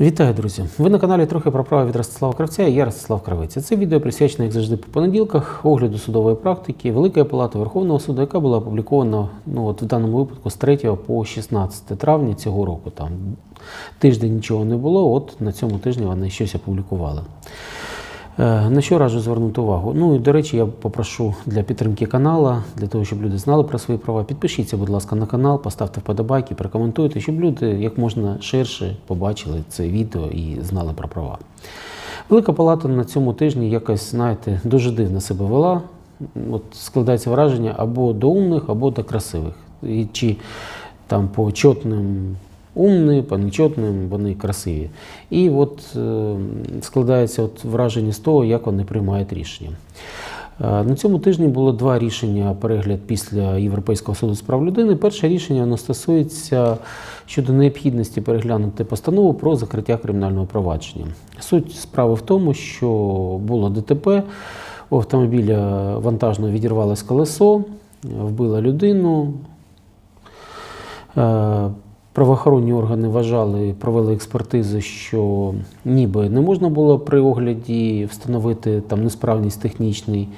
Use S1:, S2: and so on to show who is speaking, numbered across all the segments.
S1: Вітаю, друзі! Ви на каналі трохи про право від Ростислава Кравця і я Ростислав Кравець. Це відео присвячено, як завжди, по понеділках, огляду судової практики Великої палати Верховного суду, яка була опублікована ну, от в даному випадку з 3 по 16 травня цього року. Там тиждень нічого не було, от на цьому тижні вони щось опублікували. Е, На що раджу звернути увагу? Ну і до речі, я попрошу для підтримки канала, для того, щоб люди знали про свої права. Підпишіться, будь ласка, на канал, поставте вподобайки, прокоментуйте, щоб люди як можна ширше побачили це відео і знали про права. Велика палата на цьому тижні якось, знаєте, дуже дивно себе вела. От складається враження або до умних, або до красивих. І чи там по чотним умні, по нечотним вони красиві. І от е, складається от враження з того, як вони приймають рішення. Е, На цьому тижні було два рішення перегляд після Європейського суду з прав людини. Перше рішення воно стосується щодо необхідності переглянути постанову про закриття кримінального провадження. Суть справи в тому, що було ДТП, у автомобіля вантажного відірвалось колесо, вбила людину. Правоохоронні органи вважали, провели експертизи, що ніби не можна було при огляді встановити там несправність технічний.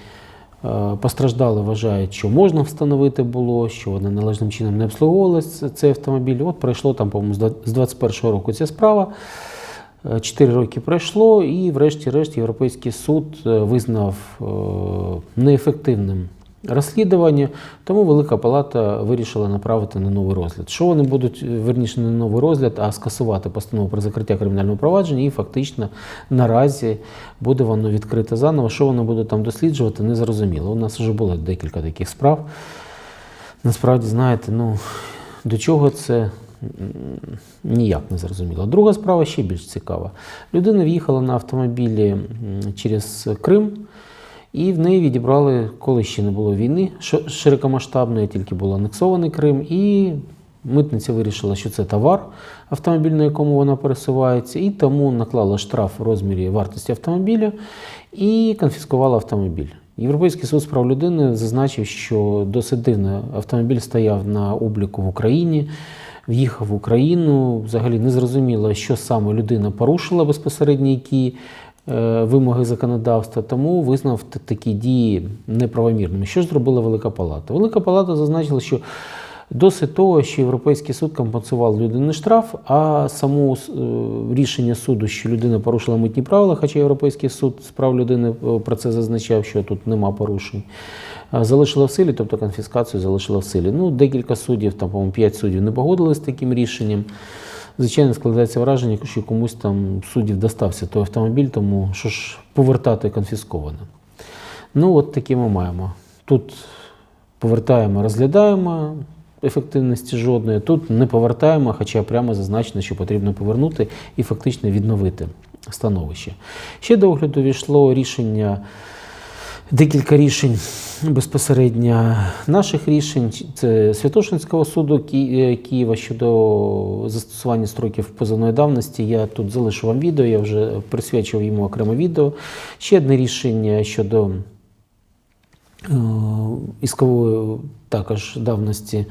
S1: Е, Постраждали вважають, що можна встановити було, що вони належним чином не обслуговувалися цей автомобіль. От пройшло там, по-моєму, з 21-го року ця справа. Е, Чотири роки пройшло, і, врешті-решт, Європейський суд е, визнав неефективним розслідування, тому Велика Палата вирішила направити на новий розгляд. Що вони будуть, е, верніше, не на новий розгляд, а скасувати постанову про закриття кримінального провадження, і фактично наразі буде воно відкрите заново. Що вони будуть там досліджувати, не зрозуміло. У нас вже було декілька таких справ. Насправді, знаєте, ну до чого це ніяк не зрозуміло. Друга справа ще більш цікава. Людина в'їхала на автомобілі через Крим. І в неї відібрали, коли ще не було війни широкомасштабної, тільки був анексований Крим. І митниця вирішила, що це товар автомобіль, на якому вона пересувається, і тому наклала штраф у розмірі вартості автомобіля і конфіскувала автомобіль. Європейський суд з прав людини зазначив, що досить дивно автомобіль стояв на обліку в Україні, в'їхав в Україну. Взагалі не зрозуміло, що саме людина порушила безпосередньо які вимоги законодавства, тому визнав такі дії неправомірними. Що ж зробила Велика Палата? Велика Палата зазначила, що досить того, що Європейський суд компенсував людині штраф, а саму е, рішення суду, що людина порушила митні правила, хоча Європейський суд з прав людини е, про це зазначав, що тут нема порушень. е, Залишила в силі, тобто конфіскацію залишила в силі. Ну, декілька суддів, там, по-моєму, 5 суддів не погодились з таким рішенням. Звичайно, складається враження, що комусь там суддів достався той автомобіль, тому що ж повертати конфісковане. Ну, от такі ми маємо. Тут повертаємо, розглядаємо ефективності жодної, тут не повертаємо, хоча прямо зазначено, що потрібно повернути і фактично відновити становище. Ще до огляду війшло рішення. Декілька рішень безпосередньо наших рішень. Це Святошинського суду е, Києва щодо застосування строків позовної давності. Я тут залишу вам відео, я вже присвячив йому окреме відео. Ще одне рішення щодо е, іскової також давності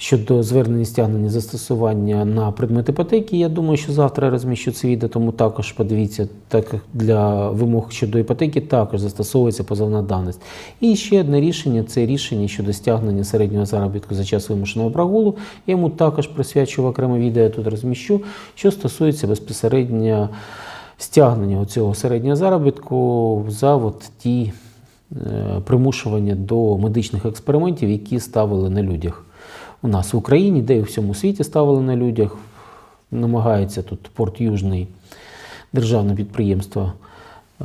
S1: щодо звернення стягнення застосування на предмет іпотеки. Я думаю, що завтра я розміщу це відео, тому також подивіться, так як для вимог щодо іпотеки також застосовується позовна давність. І ще одне рішення це рішення щодо стягнення середнього заробітку за час вимушеного прогулу. Я йому також присвячу окреме відео, я тут розміщу, що стосується безпосередньо стягнення цього середнього заробітку за от ті е, примушування до медичних експериментів, які ставили на людях у нас в Україні, де і у всьому світі ставили на людях. Намагається тут Порт Южний, державне підприємство. е,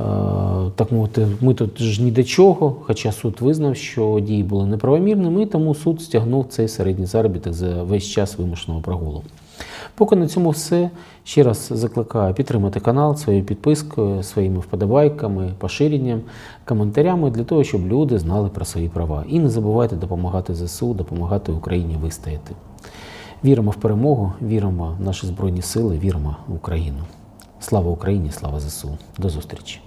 S1: Так мовити, ми тут ж ні до чого, хоча суд визнав, що дії були неправомірними, тому суд стягнув цей середній заробіток за весь час вимушеного прогулу. Поки на цьому все. Ще раз закликаю підтримати канал своєю підпискою, своїми вподобайками, поширенням, коментарями для того, щоб люди знали про свої права. І не забувайте допомагати ЗСУ, допомагати Україні вистояти. Віримо в перемогу, віримо в наші Збройні Сили, віримо в Україну. Слава Україні, слава ЗСУ. До зустрічі!